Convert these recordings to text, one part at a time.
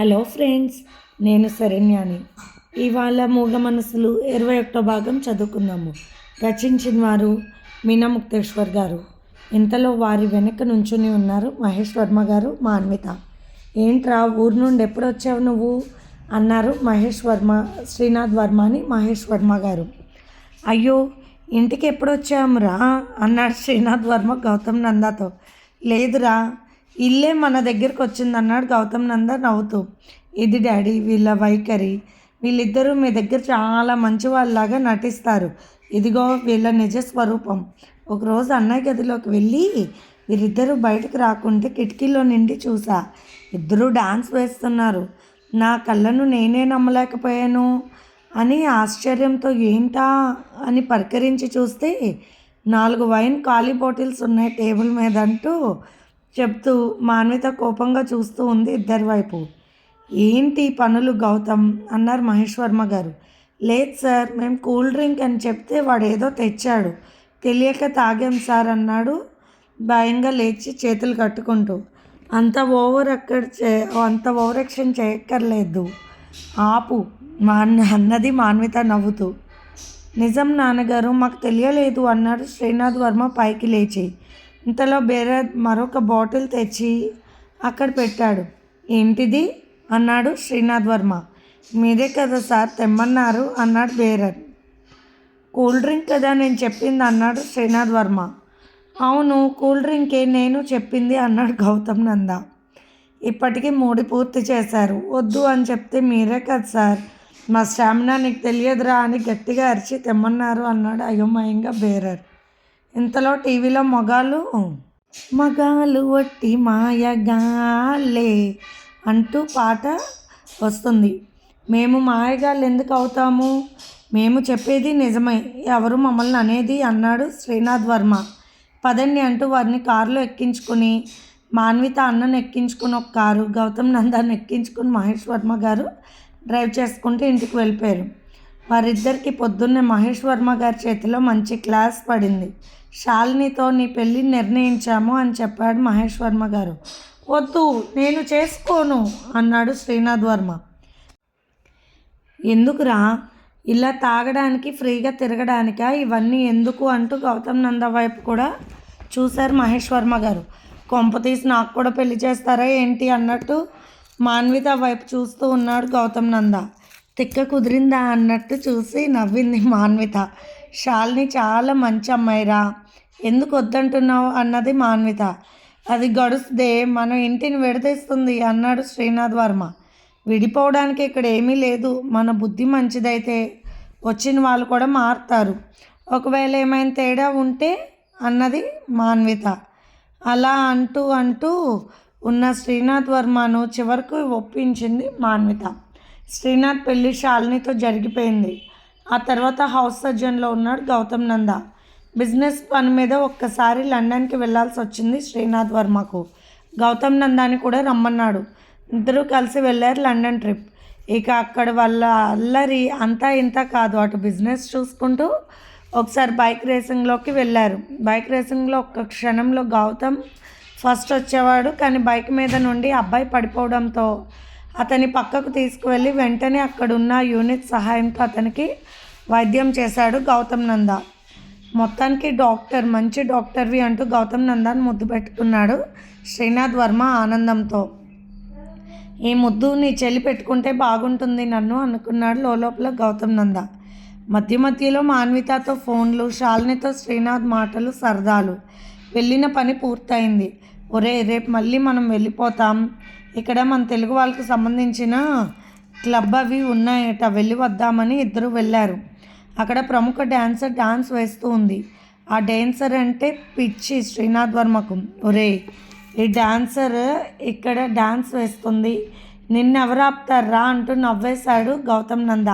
Hello friends నేను శరణ్యాని. ఇవాళ మూగ మనసులు ఇరవై ఒకటో భాగం చదువుకుందాము. రచించిన వారు మీనా ముక్తేశ్వర్ గారు. ఇంతలో వారి వెనక నుంచుని ఉన్నారు మహేష్ వర్మ గారు మా అన్విత ఏంట్రా ఊరు నుండి ఎప్పుడు వచ్చావు నువ్వు? అన్నారు మహేష్ వర్మ శ్రీనాథ్ వర్మ అని మహేష్ వర్మ గారు. అయ్యో ఇంటికి ఎప్పుడు వచ్చామురా? అన్నాడు శ్రీనాథ్ వర్మ గౌతమ్ నందాతో. లేదురా ఇల్లే మన దగ్గరికి వచ్చింది అన్నాడు గౌతమ్ నంద నవ్వుతూ ఇది డాడీ వీళ్ళ వైఖరి. వీళ్ళిద్దరూ మీ దగ్గర చాలా మంచి వాళ్ళలాగా నటిస్తారు. ఇదిగో వీళ్ళ నిజ స్వరూపం. ఒకరోజు అన్నయ్య గదిలోకి వెళ్ళి వీరిద్దరూ బయటకు రాకుంటే కిటికీలో నిండి చూసా. ఇద్దరూ డాన్స్ వేస్తున్నారు. నా కళ్ళను నేనే నమ్మలేకపోయాను అని ఆశ్చర్యంతో ఏంటా అని పరికరించి చూస్తే నాలుగు వైన్ ఖాళీ బాటిల్స్ ఉన్నాయి టేబుల్ మీద అంటూ చెప్తూ మాన్విత కోపంగా చూస్తూ ఉంది ఇద్దరి వైపు. ఏంటి పనులు గౌతమ్? అన్నారు మహేష్ వర్మ గారు. లేదు సార్ మేము కూల్ డ్రింక్ అని చెప్తే వాడు ఏదో తెచ్చాడు. తెలియక తాగాం సార్ అన్నాడు భయంగా లేచి చేతులు కట్టుకుంటూ. అంత ఓవర్ అక్కడ చే అంత ఓవర్ యాక్షన్ చేయక్కర్లేదు. ఆపు మా అన్నది మాన్విత నవ్వుతూ. నిజం నాన్నగారు మాకు తెలియలేదు అన్నాడు శ్రీనాథ్ వర్మ పైకి లేచి. ఇంతలో బేరత్ మరొక బాటిల్ తెచ్చి అక్కడ పెట్టాడు. ఏంటిది? అన్నాడు శ్రీనాథ్ వర్మ. మీదే కదా సార్ తెమ్మన్నారు అన్నాడు బేరర్. కూల్ డ్రింక్ కదా నేను చెప్పింది అన్నాడు శ్రీనాథ్ వర్మ. అవును కూల్ డ్రింకే నేను చెప్పింది అన్నాడు గౌతమ్ నంద. ఇప్పటికీ మూడి పూర్తి చేశారు. వద్దు అని చెప్తే మీరే కదా సార్. మా స్టామినా నీకు తెలియదురా అని గట్టిగా అరిచి తెమ్మన్నారు అన్నాడు అయోమయంగా బేరర్. ఇంతలో టీవీలో మగాలు మగాలు వట్టి మాయగాలే అంటూ పాట వస్తుంది. మేము మాయగాళ్ళు ఎందుకు అవుతాము? మేము చెప్పేది నిజమే. ఎవరు మమ్మల్ని అనేది అన్నాడు శ్రీనాథ్ వర్మ. పదండి అంటూ వారిని కారులో ఎక్కించుకుని మాన్విత అన్నను ఎక్కించుకుని ఒక కారు గౌతమ్ నందాన్ని ఎక్కించుకుని మహేష్ వర్మ గారు డ్రైవ్ చేసుకుంటూ ఇంటికి వెళ్ళిపోయారు. వారిద్దరికి పొద్దున్నే మహేష్ వర్మ గారి చేతిలో మంచి క్లాస్ పడింది. శాలినితో నీ పెళ్ళి నిర్ణయించాము అని చెప్పాడు మహేష్ వర్మ గారు. వద్దు నేను చేసుకోను అన్నాడు శ్రీనాథ్ వర్మ. ఎందుకురా? ఇలా తాగడానికి ఫ్రీగా తిరగడానికా? ఇవన్నీ ఎందుకు అంటూ గౌతమ్ నంద వైపు కూడా చూశారు మహేష్ వర్మ గారు. కొంప తీసి నాకు కూడా పెళ్ళి చేస్తారా ఏంటి అన్నట్టు మాన్విత వైపు చూస్తూ ఉన్నాడు గౌతమ్ నంద. తిక్క కుదిరిందా అన్నట్టు చూసి నవ్వింది మాన్విత. షాల్ని చాలా మంచి అమ్మాయిరా. ఎందుకు వద్దంటున్నావు అన్నది మాన్విత. అది గడుస్తే మన ఇంటిని విడదీస్తుంది అన్నాడు శ్రీనాథ్ వర్మ. విడిపోవడానికి ఇక్కడ ఏమీ లేదు మన బుద్ధి మంచిదైతే వచ్చిన వాళ్ళు కూడా మారుతారు. ఒకవేళ ఏమైనా తేడా ఉంటే అన్నది మాన్విత. అలా అంటూ అంటూ ఉన్న శ్రీనాథ్ వర్మను చివరకు ఒప్పించింది మాన్విత. శ్రీనాథ్ పెళ్ళి శాలినితో జరిగిపోయింది. ఆ తర్వాత హౌస్ సర్జన్లో ఉన్నాడు గౌతమ్ నంద. బిజినెస్ పని మీద ఒక్కసారి లండన్కి వెళ్ళాల్సి వచ్చింది శ్రీనాథ్ వర్మకు. గౌతమ్ నందాని కూడా రమ్మన్నాడు. ఇద్దరూ కలిసి వెళ్ళారు లండన్ ట్రిప్. ఇక అక్కడ వాళ్ళ అల్లరి అంతా ఇంత కాదు. అటు బిజినెస్ చూసుకుంటూ ఒకసారి బైక్ రేసింగ్లోకి వెళ్ళారు. బైక్ రేసింగ్లో ఒక్క క్షణంలో గౌతమ్ ఫస్ట్ వచ్చేవాడు కానీ బైక్ మీద నుండి అబ్బాయి పడిపోవడంతో అతని పక్కకు తీసుకువెళ్ళి వెంటనే అక్కడున్న యూనిట్ సహాయంతో అతనికి వైద్యం చేశాడు గౌతమ్ నంద. మొత్తానికి డాక్టర్ మంచి డాక్టర్వి అంటూ గౌతమ్ నందాన్ని ముద్దు పెట్టుకున్నాడు శ్రీనాథ్ వర్మ ఆనందంతో. ఈ ముద్దు నీ చెల్లి పెట్టుకుంటే బాగుంటుంది నన్ను అనుకున్నాడు లోపల గౌతమ్ నంద. మధ్య మధ్యలో మాన్వితతో ఫోన్లు శాలినితో శ్రీనాథ్ మాటలు సరదాలు. వెళ్ళిన పని పూర్తయింది. ఒరే రేపు మళ్ళీ మనం వెళ్ళిపోతాం. ఇక్కడ మన తెలుగు వాళ్ళకి సంబంధించిన క్లబ్ అవి ఉన్నాయట. వెళ్ళి వద్దామని ఇద్దరు వెళ్ళారు. అక్కడ ప్రముఖ డ్యాన్సర్ డాన్స్ వేస్తూ ఉంది. ఆ డాన్సర్ అంటే పిచ్చి శ్రీనాథ్ వర్మకు. ఒరే ఈ డాన్సర్ ఇక్కడ డాన్స్ వేస్తుంది. నిన్నెవరు ఆపుతారా అంటూ నవ్వేశాడు గౌతమ్ నంద.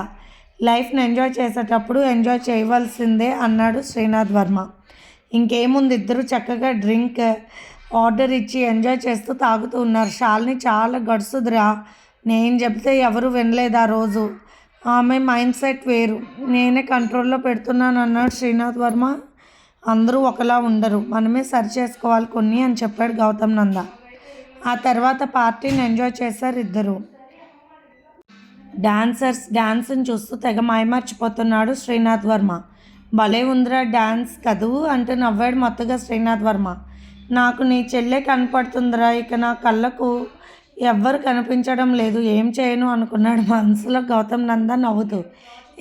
లైఫ్ని ఎంజాయ్ చేసేటప్పుడు ఎంజాయ్ చేయవలసిందే అన్నాడు శ్రీనాథ్ వర్మ. ఇంకేముంది? ఇద్దరు చక్కగా డ్రింక్ ఆర్డర్ ఇచ్చి ఎంజాయ్ చేస్తూ తాగుతూ ఉన్నారు. షాల్ని చాలా గడుసుదిరా నేను చెప్తే ఎవరు వినలేదు ఆ రోజు? ఆమె మైండ్ సెట్ వేరు. నేనే కంట్రోల్లో పెడుతున్నాను అన్నాడు శ్రీనాథ్ వర్మ. అందరూ ఒకలా ఉండరు. మనమే సరి చేసుకోవాలి కొన్ని అని చెప్పాడు గౌతమ్ నంద. ఆ తర్వాత పార్టీని ఎంజాయ్ చేశారు ఇద్దరు. డాన్సర్స్ డాన్స్ని చూస్తూ తెగ మాయమర్చిపోతున్నాడు శ్రీనాథ్ వర్మ. భలే ఉందిరా డాన్స్ కదూ అంటూ నవ్వాడు మొత్తగా శ్రీనాథ్ వర్మ. నాకు నీ చెల్లె కనపడుతుందిరా ఇక నా కళ్ళకు ఎవ్వరు కనిపించడం లేదు. ఏం చేయను అనుకున్నాడు మనసులో గౌతమ్ నంద నవ్వుతూ.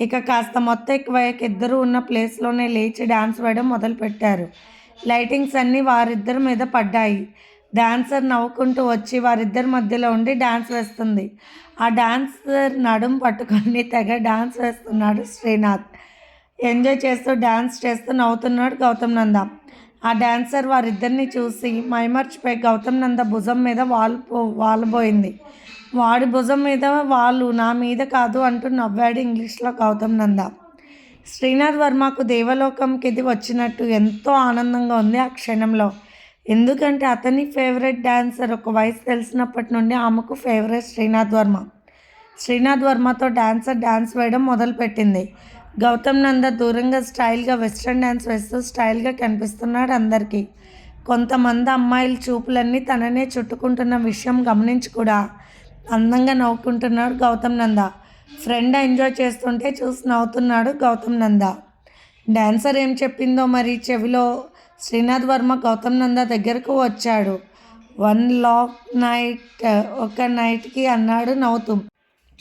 ఇక కాస్త మొత్తం ఎక్కువయ్యాక ఇద్దరు ఉన్న ప్లేస్లోనే లేచి డాన్స్ వేయడం మొదలుపెట్టారు. లైటింగ్స్ అన్నీ వారిద్దరి మీద పడ్డాయి. డాన్సర్ నవ్వుకుంటూ వచ్చి వారిద్దరి మధ్యలో ఉండి డాన్స్ వేస్తుంది. ఆ డాన్సర్ నడుం పట్టుకొని తెగ డాన్స్ వేస్తున్నాడు శ్రీనాథ్. ఎంజాయ్ చేస్తూ డాన్స్ చేస్తూ నవ్వుతున్నాడు గౌతమ్ నంద. ఆ డాన్సర్ వారిద్దరిని చూసి మైమర్చిపోయి గౌతమ్ నంద భుజం మీద వాల్ వాలిపోయింది. వాడి భుజం మీద వాళ్ళు నా మీద కాదు అంటూ నవ్వాడు ఇంగ్లీష్లో గౌతమ్ నంద. శ్రీనాథ్ వర్మకు దేవలోకంకి ఇది వచ్చినట్టు ఎంతో ఆనందంగా ఉంది ఆ క్షణంలో. ఎందుకంటే అతని ఫేవరెట్ డాన్సర్ ఒక వయసు తెలిసినప్పటి నుండి ఆమెకు ఫేవరెట్ శ్రీనాథ్ వర్మ. శ్రీనాథ్ వర్మతో డాన్సర్ డాన్స్ వేయడం మొదలుపెట్టింది. గౌతమ్ నంద దూరంగా స్టైల్గా వెస్ట్రన్ డ్యాన్స్ వేస్తూ స్టైల్గా కనిపిస్తున్నాడు అందరికీ. కొంతమంది అమ్మాయిల చూపులన్నీ తననే చుట్టుకుంటున్న విషయం గమనించి కూడా అందంగా నవ్వుకుంటున్నాడు గౌతమ్ నంద. ఫ్రెండ్ ఎంజాయ్ చేస్తుంటే చూసి నవ్వుతున్నాడు గౌతమ్ నంద. డాన్సర్ ఏం చెప్పిందో మరి చెవిలో శ్రీనాథ్ వర్మ గౌతమ్ నంద దగ్గరకు వచ్చాడు. వన్ లాక్ నైట్ ఒక నైట్కి అన్నాడు నవ్వుతూ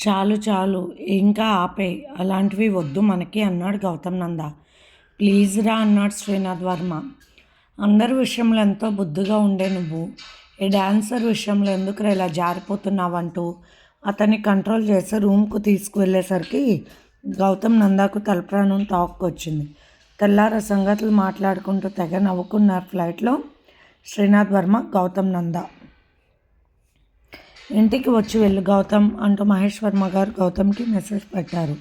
చాలు చాలు. ఇంకా ఆపే. అలాంటివి వద్దు మనకి అన్నాడు గౌతమ్ నంద. ప్లీజ్ రా అన్నాడు శ్రీనాథ్ వర్మ. అందరి విషయంలో ఎంతో బుద్ధిగా ఉండే నువ్వు. ఈ డాన్సర్ విషయంలో ఎందుకు ఇలా జారిపోతున్నావంటూ అతన్ని కంట్రోల్ చేసి రూమ్కు తీసుకువెళ్ళేసరికి గౌతమ్ నందాకు తలప్రాణం తాక్కొచ్చింది. తెల్లార సంగతులు మాట్లాడుకుంటూ తెగ నవ్వుకున్నారు ఫ్లైట్లో శ్రీనాథ్ వర్మ గౌతమ్ నంద. ఇంటికి వచ్చి వెళ్ళు. గౌతమ్ అంటూ మహేష్ వర్మ గారు గౌతమ్కి మెసేజ్ పెట్టారు.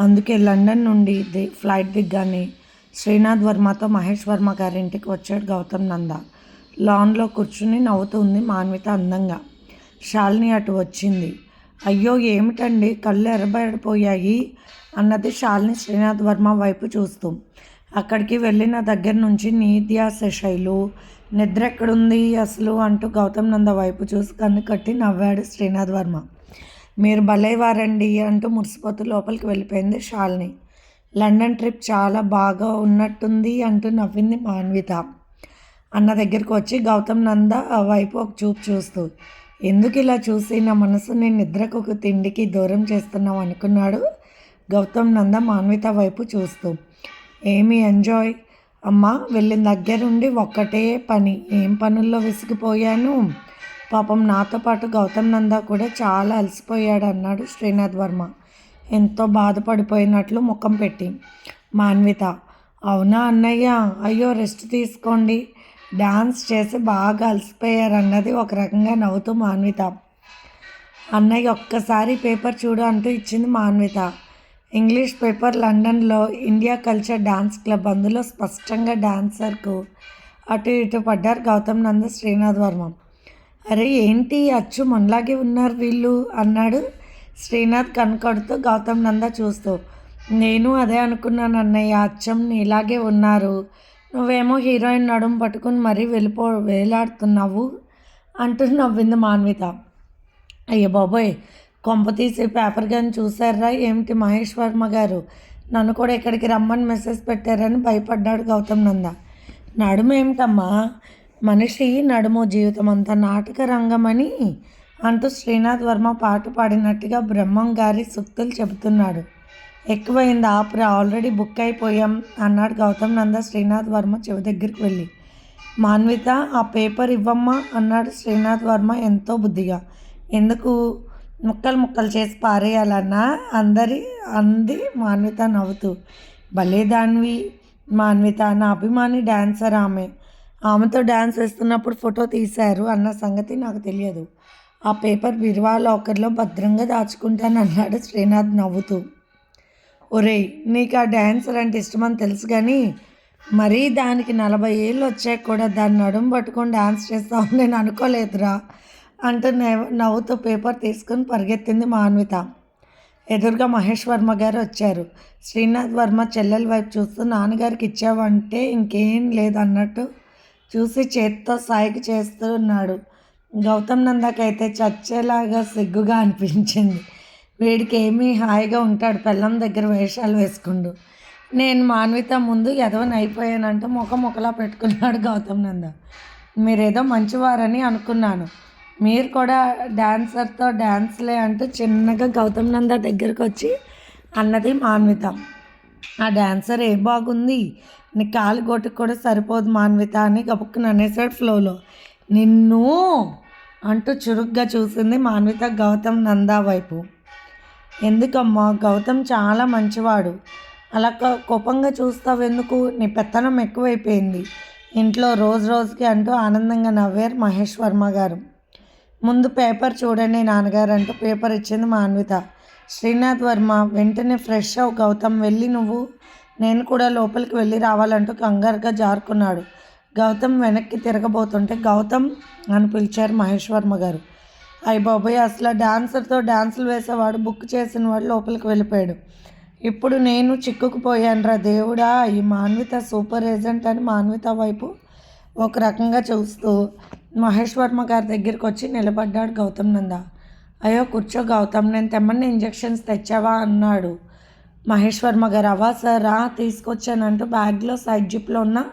అందుకే లండన్ నుండి ది ఫ్లైట్ దిగ్గానే శ్రీనాథ్ వర్మతో మహేష్ వర్మ గారి ఇంటికి వచ్చాడు గౌతమ్ నంద. లాన్లో కూర్చుని నవ్వుతుంది మాన్విత అందంగా. శాలిని అటు వచ్చింది. అయ్యో ఏమిటండి? కళ్ళు ఎర్రబడిపోయాయి అన్నది శాలిని శ్రీనాథ్ వర్మ వైపు చూస్తూ. అక్కడికి వెళ్ళిన దగ్గర నుంచి నీత్యాస శైలు నిద్ర ఎక్కడుంది అసలు అంటూ గౌతమ్ నంద వైపు చూసి కన్ను కట్టి నవ్వాడు శ్రీనాథ్ వర్మ. మీరు భలేవారండి అంటూ మురిసిపోతూ లోపలికి వెళ్ళిపోయింది శాలిని లండన్ ట్రిప్ చాలా బాగా ఉన్నట్టుంది అంటూ నవ్వింది మాన్విత. అన్న దగ్గరికి వచ్చి గౌతమ్ నంద వైపు ఒక చూపు చూస్తూ ఎందుకు ఇలా చూసి నా మనసు నేను నిద్రకు ఒక తిండికి దూరం చేస్తున్నావు అనుకున్నాడు? గౌతమ్ నంద మాన్విత వైపు చూస్తూ ఏమి ఎంజాయ్? అమ్మ వెళ్ళిన దగ్గరుండి ఒక్కటే పని. ఏం పనుల్లో విసిగిపోయాను? పాపం నాతో పాటు గౌతమ్ నందా కూడా చాలా అలసిపోయాడు అన్నాడు శ్రీనాథ్ వర్మ. ఎంతో బాధపడిపోయినట్లు ముఖం పెట్టి. మాన్విత అవునా అన్నయ్య? అయ్యో రెస్ట్ తీసుకోండి. డాన్స్ చేసి బాగా అలసిపోయారన్నది ఒక రకంగా నవ్వుతూ మాన్విత. అన్నయ్య ఒక్కసారి పేపర్ చూడు అంటూ ఇచ్చింది మాన్విత. ఇంగ్లీష్ పేపర్ లండన్లో ఇండియా కల్చర్ డాన్స్ క్లబ్ అందులో స్పష్టంగా డాన్సర్కు అటు ఇటు పడ్డారు గౌతమ్ నంద శ్రీనాథ్ వర్మ. అరే ఏంటి? అచ్చు మనలాగే ఉన్నారు వీళ్ళు? అన్నాడు శ్రీనాథ్ కనకడుతూ గౌతమ్ నంద చూస్తూ. నేను అదే అనుకున్నాను అన్నయ్య అచ్చం ఇలాగే ఉన్నారు. నువ్వేమో హీరోయిన్ నడుము పట్టుకుని మరీ వెళ్ళిపో వేలాడుతున్నావు అంటూ నవ్వింది మాన్విత. అయ్యో బాబోయ్ కొంప తీసి పేపర్ కానీ చూసారా ఏమిటి మహేష్ వర్మ గారు? నన్ను కూడా ఇక్కడికి రమ్మని మెసేజ్ పెట్టారని భయపడ్డాడు గౌతమ్ నంద. నడుము ఏమిటమ్మా? మనిషి నడుము జీవితం అంతా నాటక రంగమని అంటూ శ్రీనాథ్ వర్మ పాట పాడినట్టుగా బ్రహ్మం గారి సూక్తులు చెబుతున్నాడు. ఎక్కువైంది ఆపురా ఆల్రెడీ బుక్ అయిపోయాం అన్నాడు గౌతమ్ నంద శ్రీనాథ్ వర్మ చెవి దగ్గరికి వెళ్ళి. మాన్విత ఆ పేపర్ ఇవ్వమ్మా అన్నాడు శ్రీనాథ్ వర్మ ఎంతో బుద్ధిగా. ఎందుకు? ముక్కలు ముక్కలు చేసి పారేయాలన్నా అందరి అంది మాన్విత నవ్వుతూ. భలే దాన్వి మాన్విత నా అభిమాని డాన్సర్ ఆమె. ఆమెతో డ్యాన్స్ వేస్తున్నప్పుడు ఫోటో తీశారు అన్న సంగతి నాకు తెలియదు. ఆ పేపర్ బిర్వా లాకర్లో భద్రంగా దాచుకుంటాను అన్నాడు శ్రీనాథ్ నవ్వుతూ. ఒరేయ్ నీకు ఆ డ్యాన్సర్ అంటే ఇష్టమని తెలుసు కానీ మరీ దానికి నలభై ఏళ్ళు వచ్చాక కూడా దాన్ని నడుము పట్టుకొని డ్యాన్స్ చేస్తామని నేను అనుకోలేదురా. అంటూ నవ్వుతూ పేపర్ తీసుకుని పరిగెత్తింది మాన్విత. ఎదురుగా మహేష్ వర్మ గారు వచ్చారు. శ్రీనాథ్ వర్మ చెల్లెల వైపు చూస్తూ నాన్నగారికి ఇచ్చావంటే ఇంకేం లేదన్నట్టు చూసి చేత్తో సాయికి చేస్తూ ఉన్నాడు గౌతమ్ నందకైతే చచ్చేలాగా సిగ్గుగా అనిపించింది. వీడికి ఏమీ హాయిగా ఉంటాడు పెళ్ళం దగ్గర వేషాలు వేసుకుండు నేను మాన్విత ముందు ఎదవని అయిపోయానంటూ ముఖం ముఖలా పెట్టుకున్నాడు గౌతమ్ నంద. మీరేదో మంచివారని అనుకున్నాను. మీరు కూడా డాన్సర్తో డాన్స్లే అంటూ చిన్నగా గౌతమ్ నంద దగ్గరకు వచ్చి అన్నది మాన్విత. ఆ డాన్సర్ ఏ బాగుంది? నీ కాలు గొట్టుకు కూడా సరిపోదు మాన్విత అని గబుక్కుని అనేసాడు ఫ్లోలో. నిన్ను? అంటూ చురుగ్గా చూసింది మాన్విత గౌతమ్ నందా వైపు. ఎందుకమ్మా? గౌతమ్ చాలా మంచివాడు. అలా కోపంగా చూస్తావు ఎందుకు? నీ పెత్తనం ఎక్కువైపోయింది. ఇంట్లో రోజు రోజుకి అంటూ ఆనందంగా నవ్వారు మహేష్ వర్మ గారు. ముందు పేపర్ చూడండి నాన్నగారు అంటూ పేపర్ ఇచ్చింది మాన్విత శ్రీనాథ్ వర్మ వెంటనే ఫ్రెష్ అవు గౌతమ్ వెళ్ళి నువ్వు నేను కూడా లోపలికి వెళ్ళి రావాలంటూ కంగారుగా జారుకున్నాడు. గౌతమ్ వెనక్కి తిరగబోతుంటే గౌతమ్ అని పిలిచారు మహేష్ వర్మ గారు. అయ్య బాబాయ్ అసలు డాన్సర్తో డాన్సులు వేసేవాడు బుక్ చేసిన వాడు లోపలికి వెళ్ళిపోయాడు. ఇప్పుడు నేను చిక్కుకుపోయానురా దేవుడా ఈ మాన్విత సూపర్ ఏజెంట్ అని మాన్విత వైపు ఒక రకంగా చూస్తూ మహేష్ వర్మ గారి దగ్గరికి వచ్చి నిలబడ్డాడు గౌతమ్ నంద. అయ్యో కూర్చో గౌతమ్ నేను తెమ్మని ఇంజెక్షన్స్ తెచ్చావా? అన్నాడు. మహేష్ వర్మ గారు అవా సార్ రా తీసుకొచ్చానంటూ బ్యాగ్లో సైడ్ జిప్లో ఉన్న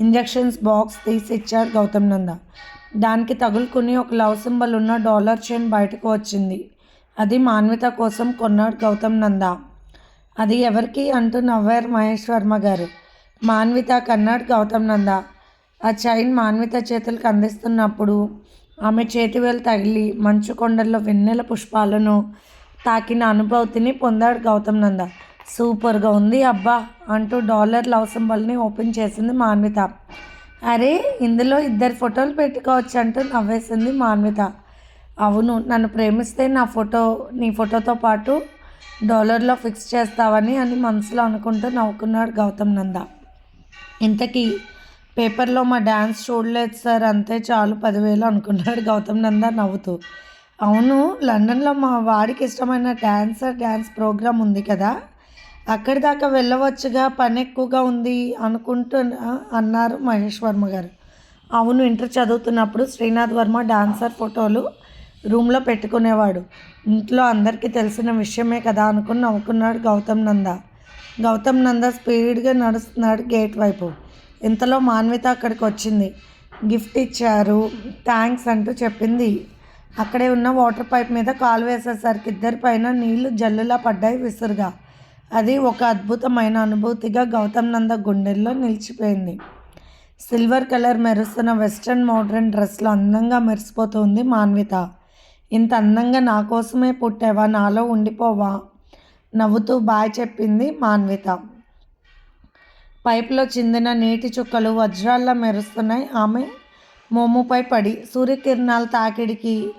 ఇంజెక్షన్స్ బాక్స్ తీసి ఇచ్చాడు గౌతమ్ నంద. దానికి తగులుకుని ఒక లవ్ సింబల్ ఉన్న డాలర్ చైన్ బయటకు వచ్చింది. అది మాన్విత కోసం కొన్నాడు గౌతమ్ నంద. అది ఎవరికి? అంటూ నవ్వారు మహేష్ వర్మ గారు. మాన్విత కన్నాడు గౌతమ్ నంద. ఆ చైన్ మాన్విత చేతులకు అందిస్తున్నప్పుడు ఆమె చేతివేలు తగిలి మంచు కొండల్లో వెన్నెల పుష్పాలను తాకిన అనుభూతిని పొందాడు గౌతమ్ నంద. సూపర్గా ఉంది అబ్బా అంటూ డాలర్ లవ్ సింబల్ని ఓపెన్ చేసింది మాన్విత. అరే ఇందులో ఇద్దరు ఫోటోలు పెట్టుకోవచ్చు అంటూ నవ్వేసింది మాన్విత. అవును నన్ను ప్రేమిస్తే నా ఫోటో నీ ఫోటోతో పాటు డాలర్లో ఫిక్స్ చేస్తావని అని మనసులో అనుకుంటూ నవ్వుకున్నాడు గౌతమ్ నంద. ఇంతకీ పేపర్లో మా డ్యాన్స్ చూడలేదు సార్ అంతే చాలు పదివేలు అనుకున్నాడు గౌతమ్ నంద నవ్వుతూ. అవును లండన్లో మా వాడికి ఇష్టమైన డ్యాన్సర్ డ్యాన్స్ ప్రోగ్రామ్ ఉంది కదా అక్కడి దాకా వెళ్ళవచ్చుగా పని ఎక్కువగా ఉంది అనుకుంటున్నా అన్నారు మహేష్ వర్మ గారు. అవును ఇంటర్ చదువుతున్నప్పుడు శ్రీనాథ్ వర్మ డాన్సర్ ఫోటోలు రూమ్లో పెట్టుకునేవాడు. ఇంట్లో అందరికీ తెలిసిన విషయమే కదా అనుకుని నవ్వుకున్నాడు గౌతమ్ నంద. గౌతమ్ నంద స్పీడ్గా నడుస్తున్నాడు గేట్ వైపు. ఇంతలో మాన్విత అక్కడికి వచ్చింది. గిఫ్ట్ ఇచ్చారు. థ్యాంక్స్ అంటూ చెప్పింది. అక్కడే ఉన్న వాటర్ పైప్ మీద కాలు వేసేసరికి ఇద్దరి పైన నీళ్ళు జల్లులా పడ్డాయి విసురుగా. అది ఒక అద్భుతమైన అనుభూతిగా గౌతమ్ నంద గుండెల్లో నిలిచిపోయింది. సిల్వర్ కలర్ మెరుస్తున్న వెస్ట్రన్ మోడ్రన్ డ్రెస్లో అందంగా మెరిసిపోతుంది మాన్విత. ఇంత అందంగా నా కోసమే పుట్టావా? నాలో ఉండిపోవా? నవ్వుతూ బాయ్ చెప్పింది మాన్విత. పైపులో చిందిన నీటి చుక్కలు వజ్రాల్లా మెరుస్తున్నాయి. ఆమె మోముపై పడి సూర్యకిరణాల తాకిడికి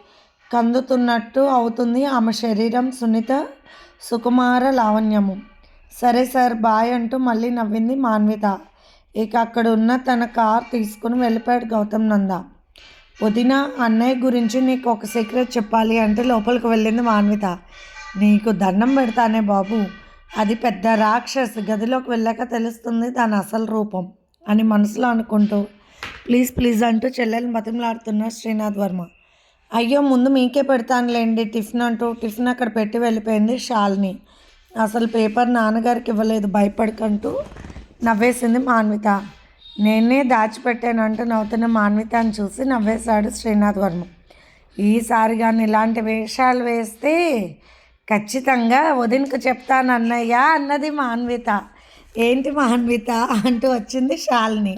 కందుతున్నట్టు అవుతుంది ఆమె శరీరం. సున్నిత సుకుమార లావణ్యము. సరే సార్ బాయ్ అంటూ మళ్ళీ నవ్వింది మాన్విత. ఇక అక్కడ ఉన్న తన కార్ తీసుకుని వెళ్ళిపోయాడు గౌతమ్ నంద. వదిన అన్నయ్య గురించి నీకు ఒక సీక్రెట్ చెప్పాలి అంటే లోపలికి వెళ్ళింది మాన్విత. నీకు దండం పెడతానే బాబు. అది పెద్ద రాక్షసు గదిలోకి వెళ్ళాక తెలుస్తుంది దాని అసలు రూపం అని మనసులో అనుకుంటూ ప్లీజ్ ప్లీజ్ అంటూ చెల్లెలు బతిమలాడుతున్న శ్రీనాథ్ వర్మ. అయ్యో ముందు మీకే పెడతానులేండి టిఫిన్ అంటూ టిఫిన్ అక్కడ పెట్టి వెళ్ళిపోయింది షాల్ని. అసలు పేపర్ నాన్నగారికి ఇవ్వలేదు భయపడకంటూ నవ్వేసింది మాన్విత. నేనే దాచిపెట్టాను అంటూ నవ్వుతున్న మాన్వితని చూసి నవ్వేశాడు శ్రీనాథ్ వర్మ. ఈసారి కానీ ఇలాంటి వేషాలు వేస్తే ఖచ్చితంగా వదినకు చెప్తాను అన్నయ్య అన్నది మాన్విత ఏంటి మాన్విత అంటూ వచ్చింది శాలిని.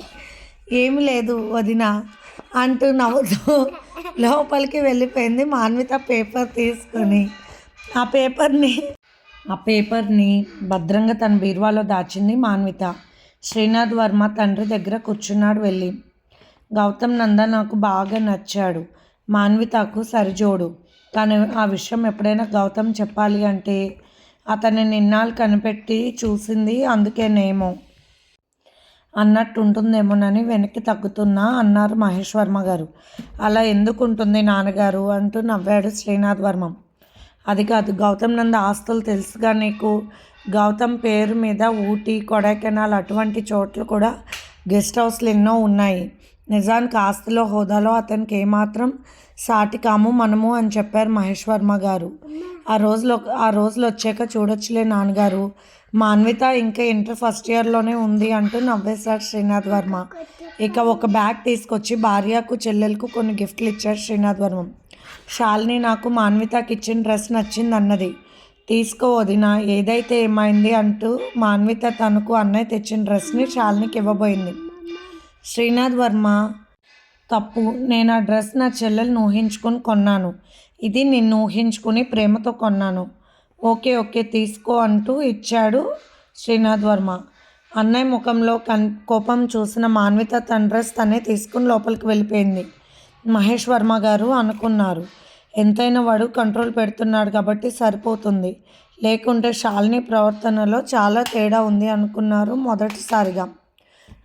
ఏమి లేదు వదిన అంటూ నవ్వుతూ లోపలికి వెళ్ళిపోయింది మాన్విత పేపర్ తీసుకొని. ఆ పేపర్ని ఆ పేపర్ని భద్రంగా తన బీరువాలో దాచింది మాన్విత శ్రీనాథ్ వర్మ తండ్రి దగ్గర కూర్చున్నాడు వెళ్ళి. గౌతమ్ నంద నాకు బాగా నచ్చాడు. మాన్వితకు సరిజోడు. తను ఆ విషయం ఎప్పుడైనా గౌతమ్ చెప్పాలి అంటే అతన్ని నిన్నాళ్ళు కనిపెట్టి చూసింది అందుకేనేమో అన్నట్టు ఉంటుందేమోనని వెనక్కి తగ్గుతున్నా అన్నారు మహేష్ వర్మ గారు. అలా ఎందుకు ఉంటుంది నాన్నగారు అంటూ నవ్వాడు శ్రీనాథ్ వర్మ అది కాదు గౌతమ్ నంద ఆస్తులు తెలుసుగా నీకు? గౌతమ్ పేరు మీద ఊటీ కొడైకెనాల్ అటువంటి చోట్లు కూడా గెస్ట్ హౌస్లు ఎన్నో ఉన్నాయి. నిజానికి ఆస్తిలో హోదాలో అతనికి ఏమాత్రం సాటి కాము మనము అని చెప్పారు మహేష్ వర్మ గారు. ఆ రోజులో ఆ రోజులు వచ్చాక చూడొచ్చులే నాన్నగారు. మాన్విత ఇంకా ఇంటర్ ఫస్ట్ ఇయర్లోనే ఉంది అంటూ నవ్వేశాడు శ్రీనాథ్ వర్మ. ఇక ఒక బ్యాగ్ తీసుకొచ్చి భార్యకు చెల్లెలకు కొన్ని గిఫ్ట్లు ఇచ్చారు శ్రీనాథ్ వర్మ. షాల్ని నాకు మాన్వితకి ఇచ్చిన డ్రెస్ నచ్చింది అన్నది తీసుకో వదిన ఏదైతే ఏమైంది అంటూ మాన్విత తనకు అన్నయ్య తెచ్చిన డ్రెస్ని షాల్నికి ఇవ్వబోయింది. శ్రీనాథ్ వర్మ తప్పు. నేను ఆ డ్రెస్ నా చెల్లెల్ని ఊహించుకొని కొన్నాను. ఇది నిన్ను ఊహించుకుని ప్రేమతో కొన్నాను. ఓకే ఓకే తీసుకో అంటూ ఇచ్చాడు శ్రీనాథ్ వర్మ. అన్నయ్య ముఖంలో కన్ కోపం చూసిన మాన్విత తన డ్రెస్ తనే తీసుకుని లోపలికి వెళ్ళిపోయింది. మహేష్ వర్మ గారు అనుకున్నారు. ఎంతైనా వాడు కంట్రోల్ పెడుతున్నాడు కాబట్టి సరిపోతుంది. లేకుంటే శాలిని ప్రవర్తనలో చాలా తేడా ఉంది అనుకున్నారు మొదటిసారిగా.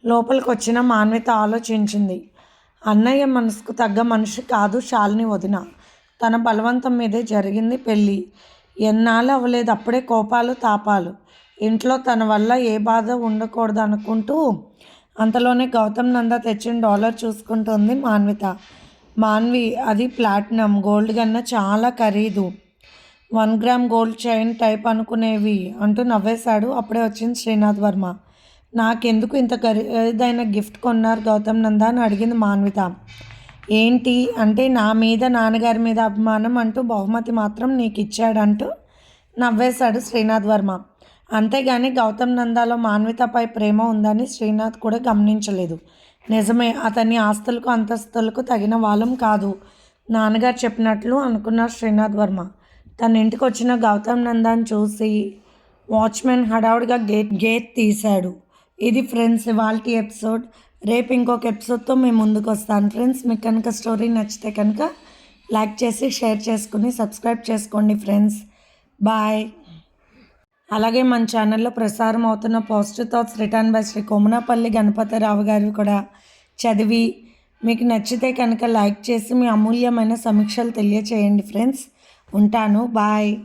లోపలికి వచ్చిన మాన్విత ఆలోచించింది. అన్నయ్య మనసుకు తగ్గ మనిషి కాదు శాలిని వదిన. తన బలవంతం మీదే జరిగింది పెళ్ళి. ఎన్నాళ్ళు అవ్వలేదు అప్పుడే కోపాలు తాపాలు. ఇంట్లో తన వల్ల ఏ బాధ ఉండకూడదు అనుకుంటూ అంతలోనే గౌతమ్ నంద తెచ్చిన డాలర్ చూసుకుంటుంది మాన్విత. మాన్వి అది ప్లాటినం గోల్డ్ కన్నా చాలా ఖరీదు. One gram gold chain type అనుకునేవి అంటూ నవ్వేశాడు. అప్పుడే వచ్చింది శ్రీనాథ్ వర్మ. నాకెందుకు ఇంత ఖరీదైన గిఫ్ట్ కొన్నారు గౌతమ్ నంద అని అడిగింది మాన్విత. ఏంటి? అంటే నా మీద నాన్నగారి మీద అభిమానం అంటూ బహుమతి మాత్రం నీకు ఇచ్చాడంటూ నవ్వేశాడు శ్రీనాథ్ వర్మ. అంతేగాని గౌతమ్ నందాలో మాన్వితపై ప్రేమ ఉందని శ్రీనాథ్ కూడా గమనించలేదు. నిజమే అతని ఆస్తులకు అంతస్తులకు తగిన వాళ్ళం కాదు. నాన్నగారు చెప్పినట్లు అనుకున్నారు శ్రీనాథ్ వర్మ. తన ఇంటికి వచ్చిన గౌతమ్ నందాన్ని చూసి వాచ్మెన్ హడావుడిగా గేట్ గేట్ తీశాడు. ఇది ఫ్రెండ్స్ ఇవాళ ఎపిసోడ్. రేపు ఇంకొక ఎపిసోడ్తో మేము ముందుకు వస్తాను ఫ్రెండ్స్. మీకు కనుక స్టోరీ నచ్చితే కనుక లైక్ చేసి షేర్ చేసుకుని సబ్స్క్రైబ్ చేసుకోండి ఫ్రెండ్స్. బాయ్. అలాగే మన ఛానల్లో ప్రసారం అవుతున్న positive thoughts written by Sri Komanapalli Ganapathi Rao గారు కూడా చదివి మీకు నచ్చితే కనుక లైక్ చేసి మీ అమూల్యమైన సమీక్షలు తెలియచేయండి ఫ్రెండ్స్. ఉంటాను. బాయ్.